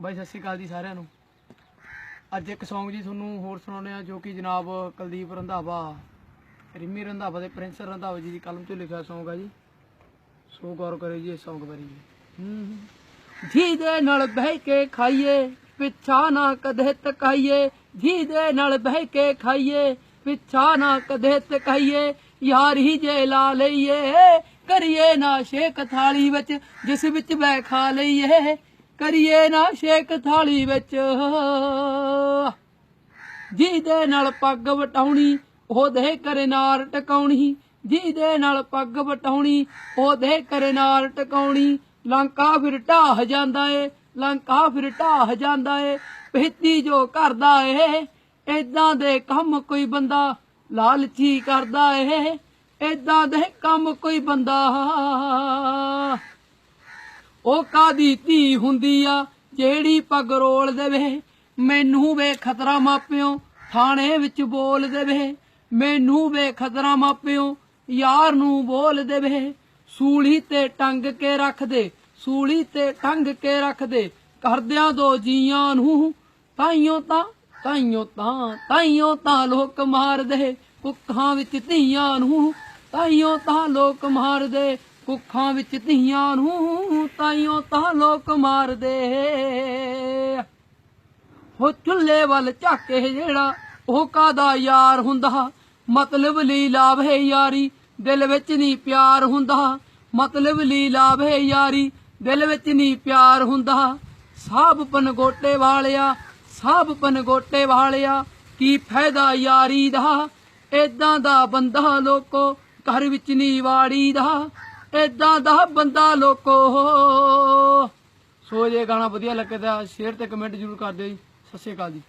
ਬਾਈ, ਸਤਿ ਸ਼੍ਰੀ ਅਕਾਲ ਜੀ ਸਾਰਿਆਂ ਨੂੰ। ਅੱਜ ਇੱਕ Song ਜੀ ਤੁਹਾਨੂੰ ਹੋਰ ਸੁਣਾਉਂਦੇ ਆ ਜੋ ਕਿ ਜਨਾਬ ਕੁਲਦੀਪ ਰੰਧਾਵਾ, ਰਿਮੀ ਰੰਧਾਵਾ ਤੇ ਪ੍ਰਿੰਸ ਰੰਧਾਵਾ ਜੀ ਦੀ ਕਲਮ ਤੋਂ ਲਿਖਿਆ Song ਆ ਜੀ। ਸੋ ਗੌਰ ਕਰਿਓ ਜੀ ਇਸ Song ਬਾਰੇ ਜੀ। ਜੀ ਦੇ ਨਾਲ ਬਹਿ ਕੇ ਖਾਈਏ, ਪਿੱਛਾ ਨਾ ਕਦੇ ਤਕਾਈਏ। ਜੀ ਦੇ ਨਾਲ ਬਹਿ ਕੇ ਖਾਈਏ, ਪਿੱਛਾ ਨਾ ਕਦੇ ਤਕਾਈਏ। ਯਾਰ ਹੀ ਜੇ ਲਾ ਲਈਏ, ਕਰੀਏ ਨਾ ਸ਼ੇਕ ਥਾਲੀ ਵਿੱਚ, ਜਿਸ ਵਿੱਚ ਬੈ ਖਾ ਲਈਏ। ਕਰੀਏ ਨਾ ਸ਼ੇਕ ਥਾਲੀ ਵਿੱਚ। ਜਿਹਦੇ ਨਾਲ ਪੱਗ ਵਟਾਉਣੀ, ਉਹਦੇ ਕਰੇ ਨਾਰ ਟਕਾਉਣੀ। ਜਿਹਦੇ ਨਾਲ ਪੱਗ ਵਟਾਉਣੀ, ਉਹਦੇ ਕਰੇ ਨਾਰ ਟਕਾਉਣੀ। ਲੰਕਾ ਫਿਰ ਢਾਹ ਜਾਂਦਾ ਏ, ਲੰਕਾ ਫਿਰ ਢਾਹ ਜਾਂਦਾ ਏ। ਪਿੱਤੀ ਜੋ ਕਰਦਾ ਏ, ਏਦਾਂ ਦੇ ਕੰਮ ਕੋਈ ਬੰਦਾ ਲਾਲਚੀ ਕਰਦਾ ਏ। ਏਦਾਂ ਦੇ ਕੰਮ ਕੋਈ ਬੰਦਾ ਉਹ ਕਾਦੀ ਧੀ ਹੁੰਦੀ ਆ? ਜਿਹੜੀ ਪੱਗ ਰੋਲ ਦੇਵੇ। ਮੈਨੂੰ ਵੇ ਖਤਰਾ ਮਾਪਿਓ, ਥਾਣੇ ਵਿੱਚ ਬੋਲ ਦੇਵੇ। ਮੈਨੂੰ ਵੇ ਖਤਰਾ ਮਾਪਿਓ, ਯਾਰ ਨੂੰ ਬੋਲ ਦੇਵੇ। ਸੂਲੀ ਤੇ ਟੰਗ ਕੇ ਰੱਖ ਦੇ, ਸੂਲੀ ਤੇ ਟੰਗ ਕੇ ਰੱਖ ਦੇ। ਕਰਦਿਆਂ ਦੋ ਜੀਆਂ ਨੂੰ, ਤਾਈਓ ਤਾਂ ਤਾਈਓ ਤਾਂ ਤਾਈਓ ਤਾਂ ਲੋਕ ਮਾਰਦੇ ਕੁੱਖਾਂ ਵਿੱਚ ਧੀਆਂ ਨੂੰ, ਤਾਈਓ ਤਾਂ ਲੋਕ ਮਾਰਦੇ ਕੁੱਖਾਂ ਵਿੱਚ ਧੀਆਂ ਨੂੰ ਤਾਈਓ ਤਾਂ ਲੋਕ ਮਾਰਦੇ। ਹੋ ਚੁੱਲ੍ਹੇ ਵੱਲ ਝਾਕੇ ਜਿਹੜਾ ਉਹ ਕਾਦਾ ਯਾਰ ਹੁੰਦਾ? ਮਤਲਬ ਲਈ ਲਾਵੇ ਯਾਰੀ, ਦਿਲ ਵਿੱਚ ਨਹੀਂ ਪਿਆਰ ਹੁੰਦਾ। ਮਤਲਬ ਲਈ ਹੈ ਯਾਰੀ, ਦਿਲ ਵਿੱਚ ਨਹੀਂ ਪਿਆਰ ਹੁੰਦਾ। ਸਾਬ ਪਨਗੋਟੇ ਵਾਲਿਆ, ਸਾਬ ਪਨਗੋਟੇ ਵਾਲਿਆ, ਕੀ ਫਾਇਦਾ ਯਾਰੀ ਦਾ? ਏਦਾਂ ਦਾ ਬੰਦਾ ਲੋਕੋ ਘਰ ਵਿੱਚ ਨਹੀਂ ਵਾੜੀ ਦਾ ਏਦਾਂ ਦਾ ਬੰਦਾ ਲੋਕੋ। ਸੋ ਜੇ ਗਾਣਾ ਵਧੀਆ ਲੱਗੇ ਤਾਂ ਸ਼ੇਅਰ ਤੇ ਕਮੈਂਟ ਜ਼ਰੂਰ ਕਰ ਦਿਓ ਜੀ। ਸਤਿ ਸ਼੍ਰੀ ਅਕਾਲ ਜੀ।